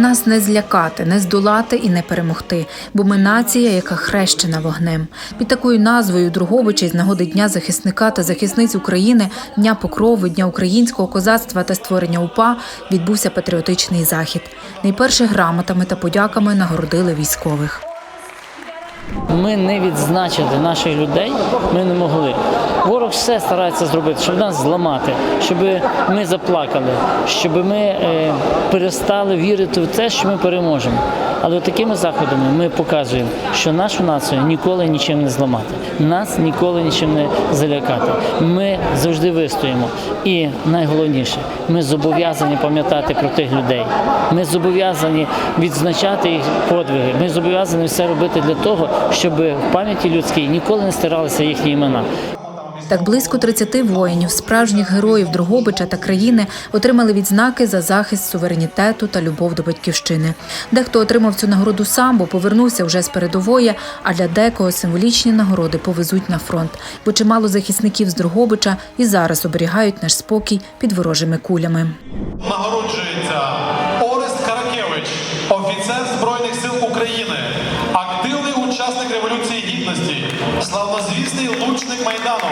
Нас не злякати, не здолати і не перемогти, бо ми нація, яка хрещена вогнем. Під такою назвою Друговичі з нагоди Дня захисника та захисниць України, Дня Покрови, Дня українського козацтва та створення УПА відбувся патріотичний захід. Найперше грамотами та подяками нагородили військових. Ми не відзначити наших людей ми не могли. Ворог все старається зробити, щоб нас зламати, щоб ми заплакали, щоб ми е, перестали вірити в те, що ми переможемо. Але такими заходами ми показуємо, що нашу націю ніколи нічим не зламати, нас ніколи нічим не залякати. Ми завжди вистоїмо. І найголовніше, ми зобов'язані пам'ятати про тих людей. Ми зобов'язані відзначати їх подвиги. Ми зобов'язані все робити для того, щоб в пам'яті людській ніколи не стиралися їхні імена. Так близько 30 воїнів, справжніх героїв Дрогобича та країни отримали відзнаки за захист суверенітету та любов до батьківщини. Дехто отримав цю нагороду сам, бо повернувся вже з передової. А для декого символічні нагороди повезуть на фронт, бо чимало захисників з Дрогобича і зараз оберігають наш спокій під ворожими кулями. Нагороджується славнозвісний лучник Майдану,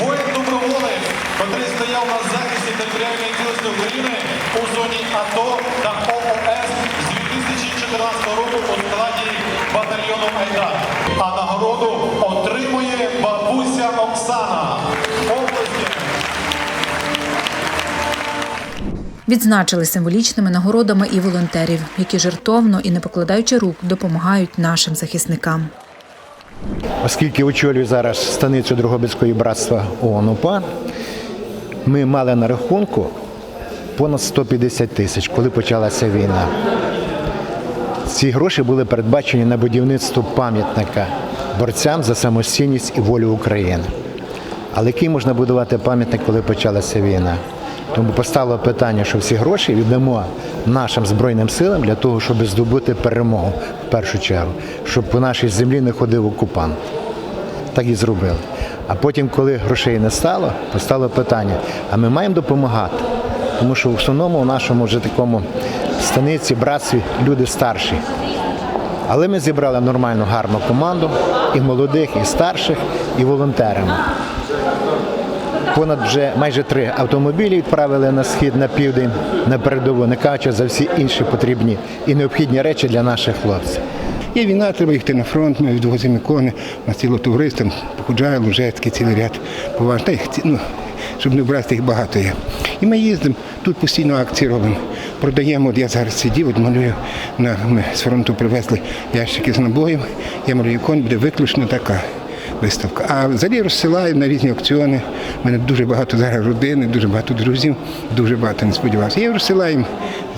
воїн доброволець, котрий стояв на захисті територіальної цілості України у зоні АТО та ООС з 2014 року у складі батальйону Айдар. А нагороду отримує бабуся Оксана. Відзначили символічними нагородами і волонтерів, які жертовно і не покладаючи рук допомагають нашим захисникам. Оскільки очолюю зараз станицю Другобицької братства ООН УПА, ми мали на рахунку понад 150 тисяч, коли почалася війна. Ці гроші були передбачені на будівництво пам'ятника борцям за самостійність і волю України. Але який можна будувати пам'ятник, коли почалася війна? Тому постало питання, що всі гроші віддамо нашим Збройним силам для того, щоб здобути перемогу в першу чергу, щоб по нашій землі не ходив окупант. Так і зробили. А потім, коли грошей не стало, постало питання: а ми маємо допомагати? Тому що в основному у нашому вже такому станиці, братстві люди старші. Але ми зібрали нормальну гарну команду і молодих, і старших, і волонтерами. Понад вже майже три автомобілі відправили на схід, на південь, на передову, не кажучи за всі інші потрібні і необхідні речі для наших хлопців. Є війна, треба їхати на фронт, ми відвозимо ікони, у нас ціло товариство, походжає, Лужецький, цілий ряд поважних. Ну, щоб не брати, їх багато є. І ми їздимо, тут постійно акції робимо. Продаємо, от я зараз сидів, от малюю, на, ми з фронту привезли ящики з набоїв, я малюю ікон, буде виключно така виставка. А взагалі розсилаю на різні аукціони. У мене дуже багато зараз родини, дуже багато друзів, дуже багато не сподівався. Я розсилаю їм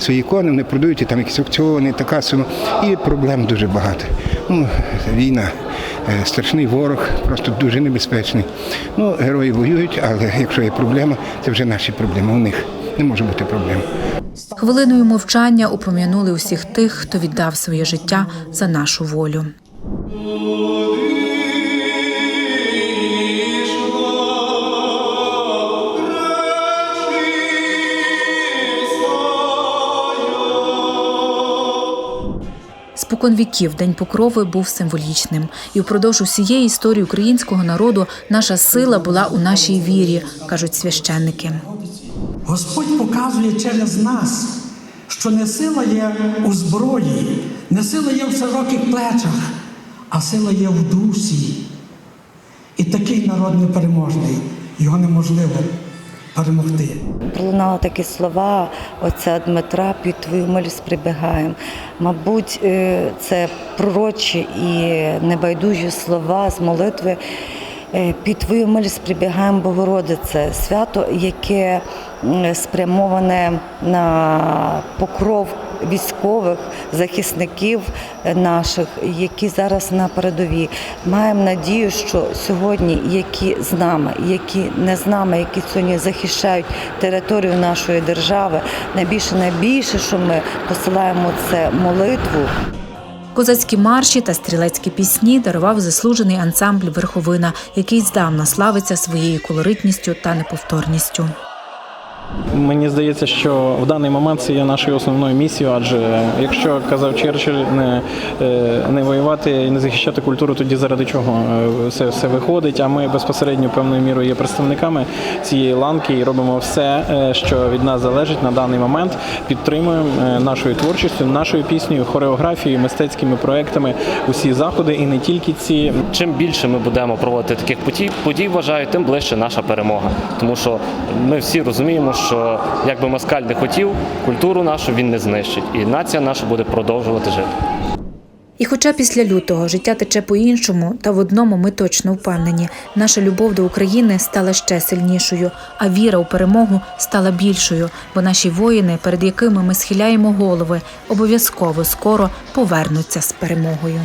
свої ікони, вони продають і там якісь аукціони, така сума. І проблем дуже багато. Ну, війна, е, страшний ворог, просто дуже небезпечний. Ну, герої воюють, але якщо є проблема, це вже наші проблеми. У них не може бути проблем. Хвилиною мовчання упом'янули усіх тих, хто віддав своє життя за нашу волю. Спокон віків День Покрови був символічним, і впродовж усієї історії українського народу наша сила була у нашій вірі, кажуть священники. Господь показує через нас, що не сила є у зброї, не сила є в широких плечах, а сила є в дусі. І такий народ непереможний, його неможливо перемогти. Пролунали такі слова отця Дмитра під твою милість прибігаємо. Мабуть, е, це пророчі і небайдужі слова з молитви. Е, Під твою милість прибігаємо, Богородице, свято, яке спрямоване на покров військових захисників наших, які зараз на передовій. Маємо надію, що сьогодні, які з нами, які не з нами, які сьогодні захищають територію нашої держави, найбільше найбільше, що ми посилаємо це молитву. Козацькі марші та стрілецькі пісні дарував заслужений ансамбль Верховина, який здавна славиться своєю колоритністю та неповторністю. Мені здається, що в даний момент це є нашою основною місією, адже якщо казав Черчилль не, е, не воювати і не захищати культуру, тоді заради чого е, це все виходить. А ми безпосередньо певною мірою є представниками цієї ланки і робимо все, е, що від нас залежить на даний момент. Підтримуємо нашою творчістю, нашою піснею, хореографією, мистецькими проектами усі заходи і не тільки ці. Чим більше ми будемо проводити таких подій, подій вважаю, тим ближче наша перемога. Тому що ми всі розуміємо, що як би москаль не хотів, культуру нашу він не знищить, і нація наша буде продовжувати жити. І хоча після лютого життя тече по-іншому, та в одному ми точно впевнені, наша любов до України стала ще сильнішою, а віра у перемогу стала більшою, бо наші воїни, перед якими ми схиляємо голови, обов'язково скоро повернуться з перемогою.